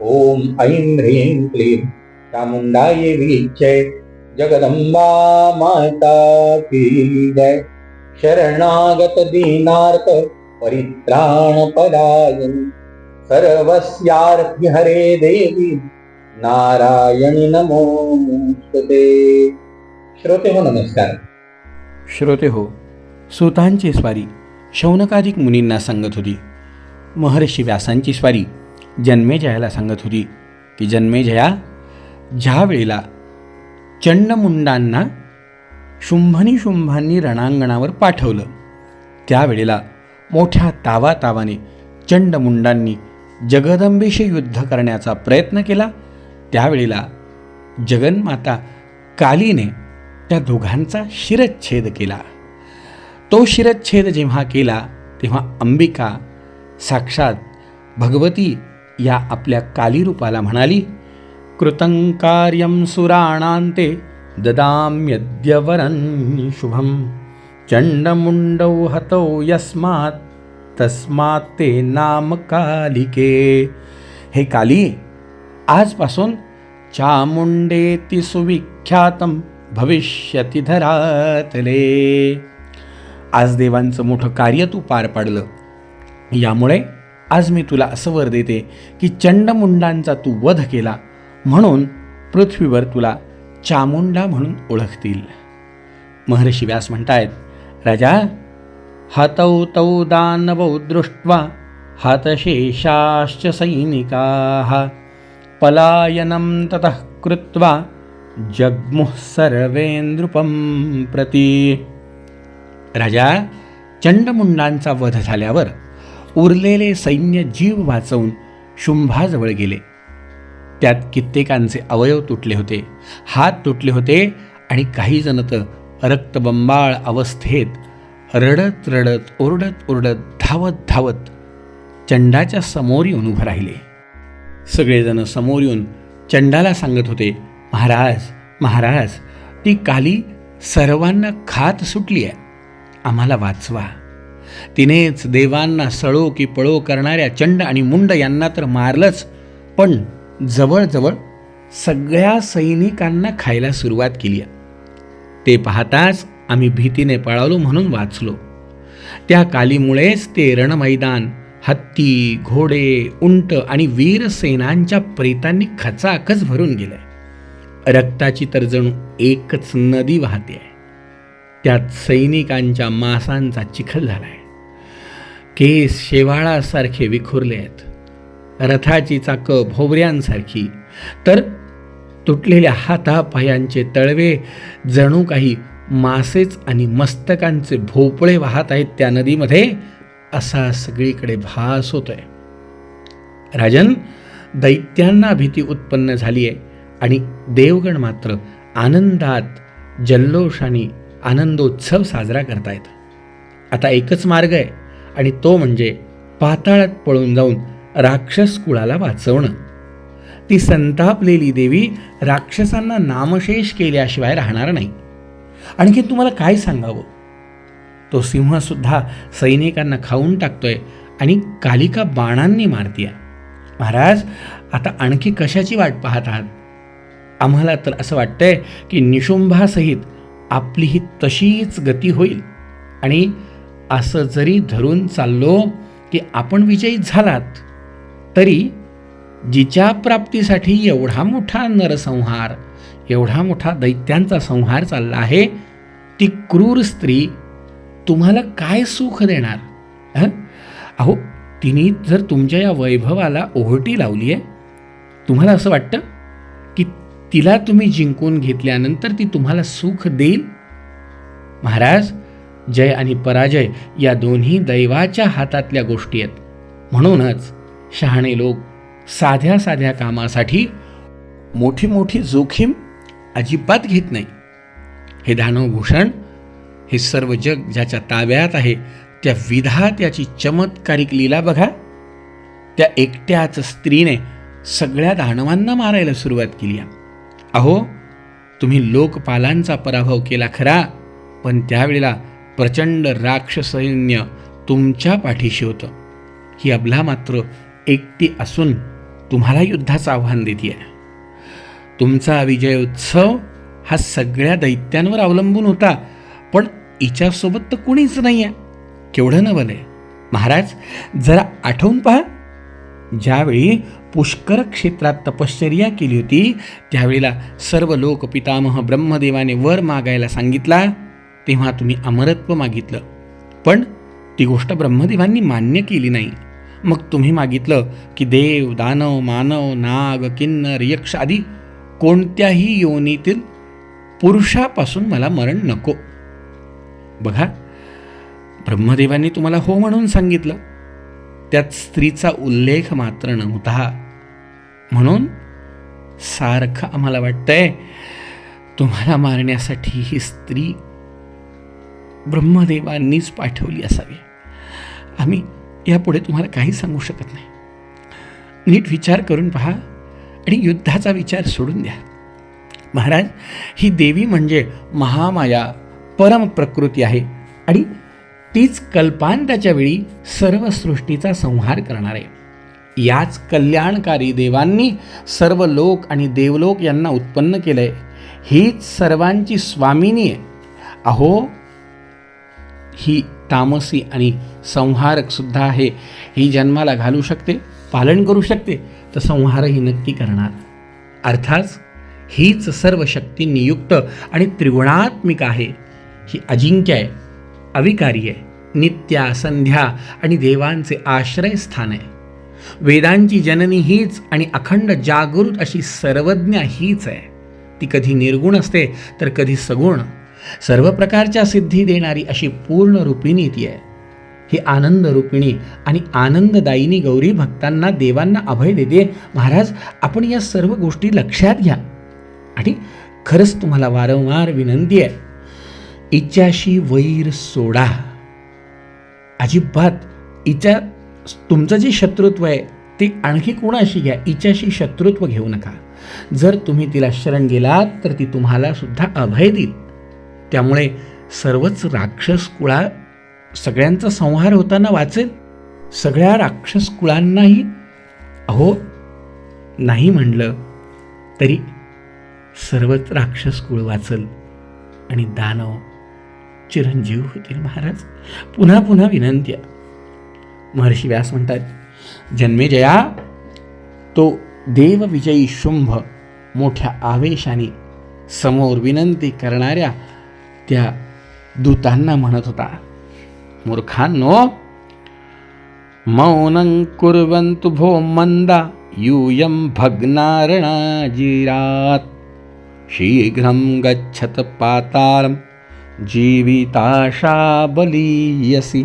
ॐ ऐं ह्रीं क्लीं चामुंडाय वीक्षे जगदंबा माता की जय। शरणागत दीनार्थ परित्राण पदायन हरे देवी। नारायणी नमोस्तुते श्रोते हो नमस्कार। श्रोते हो सुतांची स्वारी शौनकाधिक मुनींना सांगत होती महर्षी व्यासांची स्वारी जन्मेजयाला सांगत होती की जन्मेजया ज्या वेळेला चंडमुंडांना शुंभनी शुंभांनी रणांगणावर पाठवलं त्यावेळेला मोठ्या तावातावाने चंडमुंडांनी जगदंबेशी युद्ध करण्याचा प्रयत्न केला. त्यावेळेला जगन्माता कालीने त्या दोघांचा शिरच्छेद केला. तो शिरच्छेद जेव्हा केला तेव्हा अंबिका साक्षात भगवती या आपल्या कालीरूपाला म्हणाली कृतंकार्यं सुराणांते ददाम्यद्यवरं शुभं। चण्डमुण्डौ हतौ यस्मात् तस्मात् ते नाम कालिके हे काली आजपासून चामुंडेती सुविख्यातं भविष्यति धरातले। आज देवांचं मोठं कार्य तू पार पाडलं. यामुळे आज मी तुला असं वर देते की चंडमुंडांचा तू वध केला म्हणून पृथ्वीवर तुला चामुंडा म्हणून ओळखतील. महर्षी व्यास म्हणतायत राजा हतौ तौ दानवौ दृष्ट्वा हतशेषाश्च सैनिकाः। पलायनं ततः कृत्वा जग्मुः सर्वेन्द्रुपं प्रती। राजा चंडमुंडांचा वध झाल्यावर उरलेले सैन्य जीव वाचवून शुंभाजवळ गेले. त्यात कित्येकांचे अवयव तुटले होते हात तुटले होते आणि काही जण तर रक्तबंबाळ अवस्थेत रडत रडत ओरडत ओरडत धावत धावत चंडाच्या समोर येऊन उभं राहिले. सगळेजण समोर येऊन चंडाला सांगत होते महाराज महाराज ती काली सर्वांना खात सुटली आहे आम्हाला वाचवा. तिनेच देवांना सळो की पळो करणाऱ्या चंड आणि मुंड यांना तर मारलंच. पण जवळजवळ सगळ्या सैनिकांना खायला सुरुवात केली. आहे ते पाहताच आम्ही भीतीने पळालो म्हणून वाचलो. त्या कालीमुळेच ते रणमैदान हत्ती घोडे उंट आणि वीरसेनांच्या प्रेतांनी खचाखच भरून गेलंय रक्ताची तर जणू एकच नदी वाहते. आहे त्यात सैनिकांच्या मासांचा चिखल झालाय. केस शेवाळासारखे विखुरले आहेत. रथाची चाकं भोवऱ्यांसारखी. तर तुटलेल्या हातापायांचे तळवे जणू काही मासेच आणि मस्तकांचे भोपळे वाहत आहेत त्या नदीमध्ये असा सगळीकडे भास होतोय. राजन दैत्यांना भीती उत्पन्न झाली आहे आणि देवगण मात्र आनंदात जल्लोषाने आनंदोत्सव साजरा करतायत. आता एकच मार्ग आहे. आणि तो म्हणजे पाताळात पळून जाऊन राक्षस कुळाला वाचवणं. ती संतापलेली देवी राक्षसांना नामशेष केल्याशिवाय राहणार नाही. आणखी तुम्हाला काय सांगावं? तो सिंहसुद्धा सैनिकांना खाऊन टाकतोय आणि कालिका बाणांनी मारतीय. महाराज आता आणखी कशाची वाट पाहत आहात? आम्हाला तर असं वाटतंय की निशुंभासहित आपली ही तशीच गती होईल आणि असं जरी धरून चाललो की आपण विजयी झालात तरी जिच्या प्राप्तीसाठी एवढा मोठा नरसंहार एवढा मोठा दैत्यांचा संहार चालला आहे ती क्रूर स्त्री तुम्हाला काय सुख देणार? अहो तिने जर तुमच्या या वैभवाला ओहटी लावली आहे तुम्हाला असं वाटतं की तिला तुम्ही जिंकून घेतल्यानंतर ती तुम्हाला सुख देईल? महाराज जय आणि पराजय या दोन्ही दैवाच्या हातातल्या गोष्टी आहेत. म्हणूनच शहाणे लोक साध्या साध्या कामासाठी मोठी मोठी जोखीम अजिबात घेत नाही. हे दानवभूषण हे सर्व जग ज्याच्या ताब्यात आहे त्या विधात्याची चमत्कारिक लीला बघा. त्या एकट्याच स्त्रीने सगळ्या दानवांना मारायला सुरुवात केली अहो तुम्ही लोकपालांचा पराभव केला खरा पण त्यावेळेला प्रचंड राक्षसैन्य तुमच्या पाठीशी होतं. ही अबला मात्र एकटी असून तुम्हाला युद्धाचं आव्हान देते तुमचा विजय उत्सव हा सगळ्या दैत्यांवर अवलंबून होता पण हिच्यासोबत तर कुणीच नाही आहे केवढं न आहे महाराज जरा आठवून पहा. ज्यावेळी पुष्कर क्षेत्रात तपश्चर्या केली होती त्यावेळेला सर्व लोक पितामह ब्रह्मदेवाने वर मागायला सांगितला तेव्हा तुम्ही अमरत्व मागितलं. पण ती गोष्ट ब्रह्मदेवांनी मान्य केली नाही. मग तुम्ही मागितलं की देव दानव मानव नाग किन्नर यक्ष आदी कोणत्याही योनीतील पुरुषापासून मला मरण नको. बघा ब्रह्मदेवांनी तुम्हाला हो म्हणून सांगितलं. त्यात स्त्रीचा उल्लेख मात्र नव्हता. म्हणून सारखं आम्हाला वाटतंय तुम्हाला मारण्यासाठी ही स्त्री ब्रह्मदेवांनीच पाठवली असावी. आम्ही यापुढे तुम्हाला काही सांगू शकत नाही. नीट विचार करून पहा आणि युद्धाचा विचार सोडून द्या. महाराज ही देवी म्हणजे महामाया परम प्रकृती आहे आणि तीच कल्पांताच्या वेळी सर्व सृष्टीचा संहार करणार. आहे याच कल्याणकारी देवांनी सर्व लोक आणि देवलोक यांना उत्पन्न केलं आहे हीच सर्वांची स्वामिनी आहे. अहो ही तामसी आणि संहारकसुद्धा आहे. ही जन्माला घालू शकते पालन करू शकते तर संहारही नक्की करणार. अर्थात हीच सर्व शक्ती नियुक्त आणि त्रिगुणात्मिक आहे. ही अजिंक्य आहे अविकारी आहे नित्या संध्या आणि देवांचे आश्रयस्थान आहे. वेदांची जननी हीच आणि अखंड जागृत अशी सर्वज्ञा हीच आहे. ती कधी निर्गुण असते तर कधी सगुण. सर्व प्रकारच्या सिद्धी देणारी अशी पूर्ण रूपिणी ती आहे. ही आनंद रूपिणी आणि आनंददायिनी गौरी भक्तांना देवांना अभय देते. महाराज आपण या सर्व गोष्टी लक्षात घ्या. आणि खरंच तुम्हाला वारंवार विनंती आहे इच्छाशी वैर सोडा. अजिबात इच्छा तुमचं जे शत्रुत्व आहे ते आणखी कोणाशी घ्या. इच्छाशी शत्रुत्व घेऊ नका. जर तुम्ही तिला शरण गेलात तर ती तुम्हाला सुद्धा अभय देईल. त्यामुळे सर्वच राक्षस कुळा सगळ्यांचा संहार होताना वाचेल सगळ्या राक्षस कुळांनाही अहो नाही म्हणलं तरी सर्वच राक्षस कुळ वाचल आणि दानव चिरंजीव होतील महाराज पुन्हा पुन्हा विनंती आहे. महर्षी व्यास म्हणतात जन्मेजया तो देवविजयी शुंभ मोठ्या आवेशाने समोर विनंती करणाऱ्या त्या दूतांना म्हणत होता मूर्खांनो मौनं कुर्वन्तु भो मंदा यूयं भग्नारणाजिरात् शीघ्रं गच्छत पातालं जीविताशा बलीयसि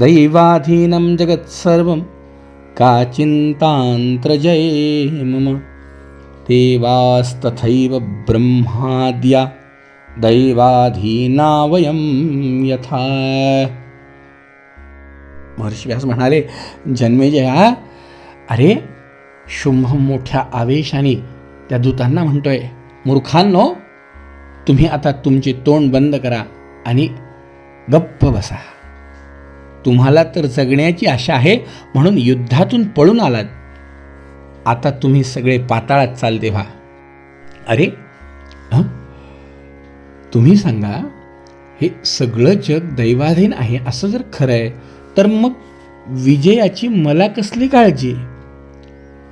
दैवाधीनं जगत्सर्वं का चिन्तान्त्रजये मम। देवास्तथैव ब्रह्माद्या दैवाधीना वयं यथा। महर्षी व्यास म्हणाले जन्मेजया अरे शुंभ मोठ्या आवेशाने त्या दूतांना म्हणतोय मूर्खांनो तुम्ही आता तुमचे तोंड बंद करा आणि गप्प बसा. तुम्हाला तर जगण्याची आशा आहे म्हणून युद्धातून पळून आलात. आता तुम्ही सगळे पाताळात चालते व्हा. अरे तुम्ही सांगा हे सगळं जग दैवाधीन आहे असं जर खरं आहे तर मग विजयाची मला कसली काळजी?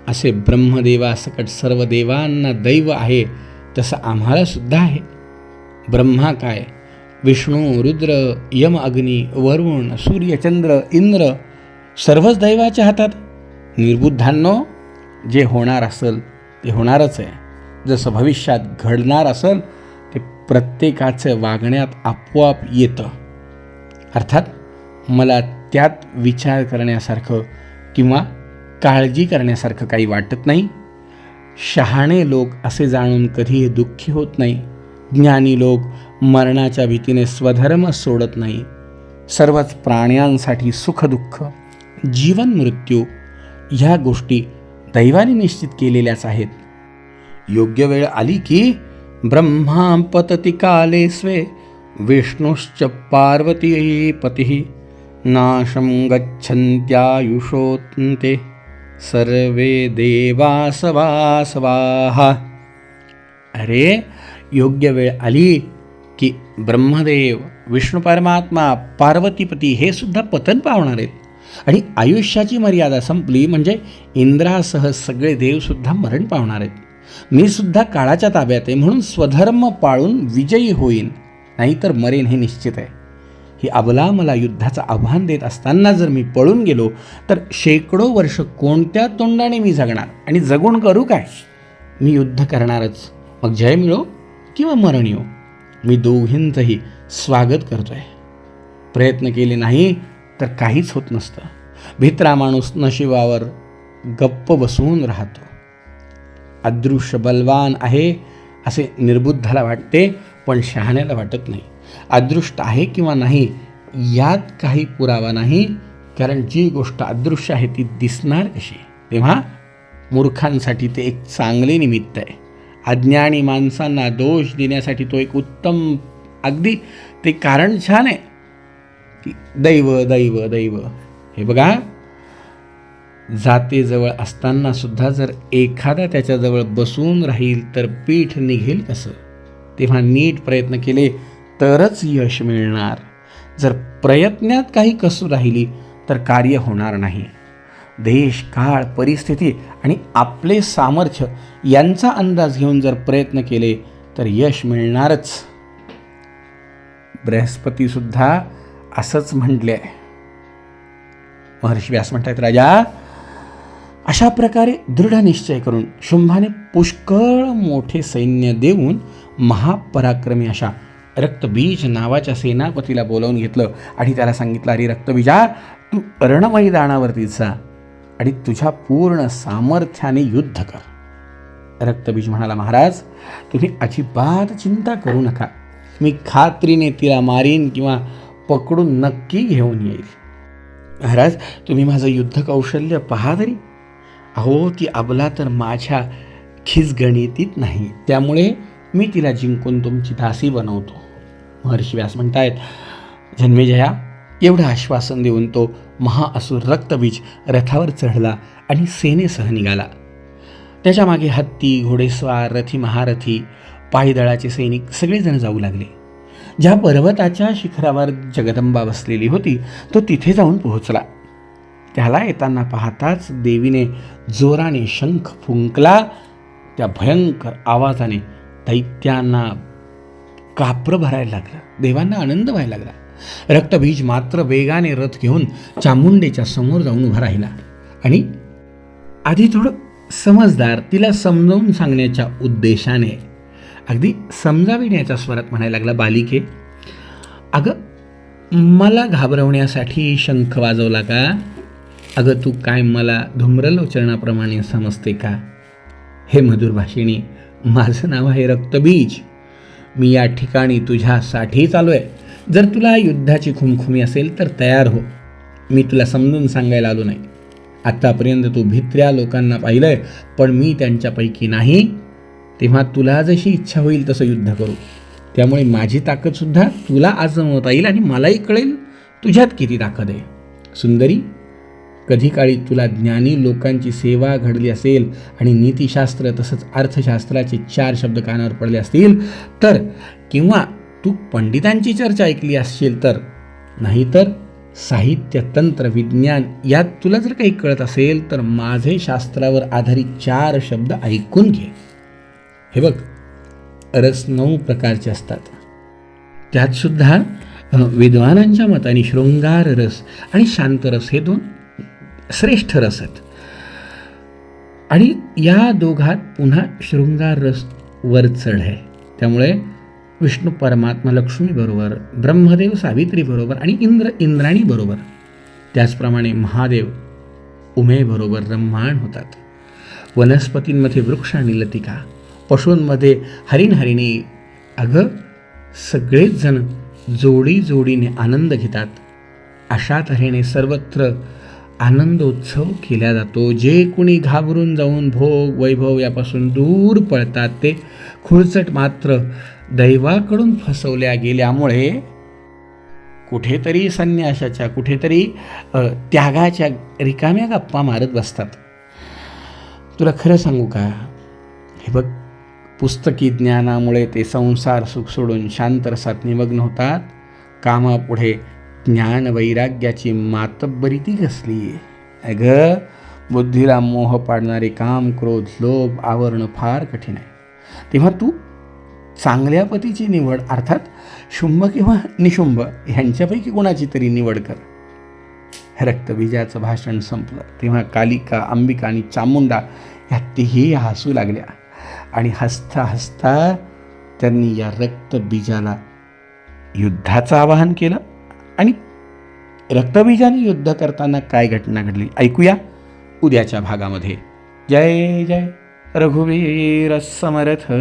असे ब्रह्मदेवासकट सर्व देवांना दैव आहे तसं आम्हाला सुद्धा आहे. ब्रह्मा काय? विष्णू रुद्र यम अग्नी वरुण सूर्यचंद्र इंद्र सर्वच दैवाच्या हातात? निर्बुद्धांनो जे होणार असेल ते होणारच आहे. जसं भविष्यात घडणार असेल प्रत्येकाचं वागण्यात आपोआप येतं. अर्थात मला त्यात विचार करण्यासारखं किंवा काळजी करण्यासारखं काही वाटत नाही. शहाणे लोक असे जाणून कधीही दुःखी होत नाही. ज्ञानी लोक मरणाच्या भीतीने स्वधर्म सोडत नाही. सर्वच प्राण्यांसाठी सुखदुःख जीवन मृत्यू ह्या गोष्टी दैवाने निश्चित केलेल्याच आहेत. योग्य वेळ आली की ब्रह्मा पतति काले स्वे विष्णुश्च पार्वती पतिः नाशं गच्छन्त्यायुषोऽन्ते सर्वे देवासवासवाः। अरे योग्य वेळ आली की ब्रह्मदेव विष्णू परमात्मा पार्वतीपती हे सुद्धा पतन पावणार आहेत. आणि आयुष्याची मर्यादा संपली म्हणजे इंद्रासह सगळे देवसुद्धा मरण पावणार आहेत. मी सुद्धा काळाच्या ताब्यात आहे म्हणून स्वधर्म पाळून विजयी होईन नाहीतर मरेन हे निश्चित आहे. ही अबला मला युद्धाचं आव्हान देत असताना जर मी पळून गेलो तर शेकडो वर्ष कोणत्या तोंडाने मी जगणार? आणि जगून करू काय? मी युद्ध करणारच. मग जय मिळो किंवा मरण येऊ मी दोघींचंही स्वागत करतोय. प्रयत्न केले नाही तर काहीच होत नसतं. भित्रा माणूस नशिबावर गप्प बसवून राहतो. अदृश्य बलवान आहे असे निर्बुद्धाला वाटते पण शहाण्याला वाटत नाही. अदृष्ट आहे किंवा नाही यात काही पुरावा नाही कारण जी गोष्ट अदृश्य आहे ती दिसणार कशी? तेव्हा मूर्खांसाठी ते एक चांगले निमित्त आहे. अज्ञानी माणसांना दोष देण्यासाठी तो एक उत्तम अगदी ते कारण छान आहे. की दैव दैव दैव. हे बघा जातेजवळ असताना सुद्धा जर एखादा त्याच्याजवळ बसून राहील तर पीठ निघेल कसं? तेव्हा नीट प्रयत्न केले तरच यश मिळणार. जर प्रयत्नात काही कसू राहिली तर कार्य होणार नाही. देश काळ परिस्थिती आणि आपले सामर्थ्य यांचा अंदाज घेऊन जर प्रयत्न केले तर यश मिळणारच. बृहस्पतीसुद्धा असंच म्हटले. आहे महर्षी व्यास म्हणतात राजा अशा प्रकारे दृढ निश्चय करून शुंभाने पुष्कळ मोठे सैन्य देऊन महापराक्रमी अशा रक्तबीज नावाच्या सेनापतीला बोलावून घेतलं आणि त्याला सांगितलं अरे रक्तबीजा तू रणमैदानावरती जा आणि तुझ्या पूर्ण सामर्थ्याने युद्ध कर. रक्तबीज म्हणाला महाराज तुम्ही अजिबात चिंता करू नका. मी खात्रीने तिला मारीन किंवा पकडून नक्की घेऊन येईल. महाराज तुम्ही माझं युद्ध कौशल्य पहा तरी. अहो ती अबला तर माझ्या खिसगणितीत नाही. त्यामुळे मी तिला जिंकून तुमची दासी बनवतो. महर्षी व्यास म्हणतायत जन्मेजया एवढं आश्वासन देऊन तो महाअसुर रक्तबीज रथावर चढला आणि सेनेसह निघाला. त्याच्यामागे हत्ती घोडेस्वार रथी महारथी पायदळाचे सैनिक सगळेजण जाऊ लागले. ज्या पर्वताच्या शिखरावर जगदंबा बसलेली होती तो तिथे जाऊन पोहोचला. त्याला येताना पाहताच देवीने जोराने शंख फुंकला. त्या भयंकर आवाजाने दैत्यांना काप्रं भरायला लागलं. देवांना आनंद व्हायला लागला. रक्तबीज मात्र वेगाने रथ घेऊन चामुंडेच्या समोर जाऊन उभा राहिला. आणि आधी थोडं समजदार तिला समजावून सांगण्याच्या उद्देशाने अगदी समजाविण्याच्या स्वरात म्हणायला लागला बालिके अगं मला घाबरवण्यासाठी शंख वाजवला का? अगं तू काय मला धूम्रलोचनाप्रमाणे समजते का? हे मधुर भाषिणी माझं नाव आहे रक्तबीज. मी या ठिकाणी तुझ्यासाठी चालू आहे. जर तुला युद्धाची खुमखुमी असेल तर तयार हो. मी तुला समजून सांगायला आलो नाही. आत्तापर्यंत तू भित्र्या लोकांना पाहिलं आहे पण मी त्यांच्यापैकी नाही. तेव्हा तुला जशी इच्छा होईल तसं युद्ध करू. त्यामुळे माझी ताकदसुद्धा तुला आजमवता येईल आणि मलाही कळेल तुझ्यात किती ताकद आहे. सुंदरी कधी काळी तुला ज्ञानी लोकांची सेवा घडली असेल आणि नीतिशास्त्र तसंच अर्थशास्त्राचे चार शब्द कानावर पडले असतील तर किंवा तू पंडितांची चर्चा ऐकली असशील तर नाहीतर साहित्य तंत्र विज्ञान यात तुला जर काही कळत असेल तर माझे शास्त्रावर आधारित चार शब्द ऐकून घे. हे बघ रस नऊ प्रकारचे असतात. त्यातसुद्धा विद्वानांच्या मताने शृंगार रस आणि शांत रस हे दोन श्रेष्ठ रस आहेत. आणि या दोघात पुन्हा शृंगार रस वर चढ आहे. त्यामुळे विष्णू परमात्मा लक्ष्मीबरोबर ब्रह्मदेव सावित्रीबरोबर आणि इंद्र इंद्राणीबरोबर त्याचप्रमाणे महादेव उमेबरोबर रम्माण होतात. वनस्पतींमध्ये वृक्ष आणि लतिका पशूंमध्ये हरिणहरिणी अगं सगळेच जण जोडी जोडीने आनंद घेतात. अशा तऱ्हेने सर्वत्र आनंदोत्सव केला जातो. जे कुणी घाबरून जाऊन भोग वैभव यापासून दूर पळतात ते खुळचट मात्र दैवाकडून फसवल्या गेल्यामुळे कुठेतरी संन्यासाच्या कुठेतरी त्यागाच्या रिकाम्या गप्पा मारत बसतात. तुला खरं सांगू का? हे बघ पुस्तकी ज्ञानामुळे ते संसार सुख सोडून शांत रसात निमग्न होतात. कामापुढे ज्ञान वैराग्याची मातब्बरी ती कसली अगं बुद्धीला मोह पाडणारे काम क्रोध लोभ आवरणं फार कठीण आहे. तेव्हा तू चांगल्या पतीची निवड अर्थात शुंभ किंवा निशुंभ ह्यांच्यापैकी कोणाची तरी निवड कर. रक्तबीजाचं भाषण संपलं. तेव्हा कालिका अंबिका आणि चामुंडा ह्या तिही हसू लागल्या. आणि हसता हसता त्यांनी या रक्तबीजाला युद्धाचं आवाहन केलं. आणि रक्तबीजाने युद्ध करताना काय घटना घडली? ऐकूया उद्याच्या भागामध्ये. जय जय. रघुवीर समर्थ.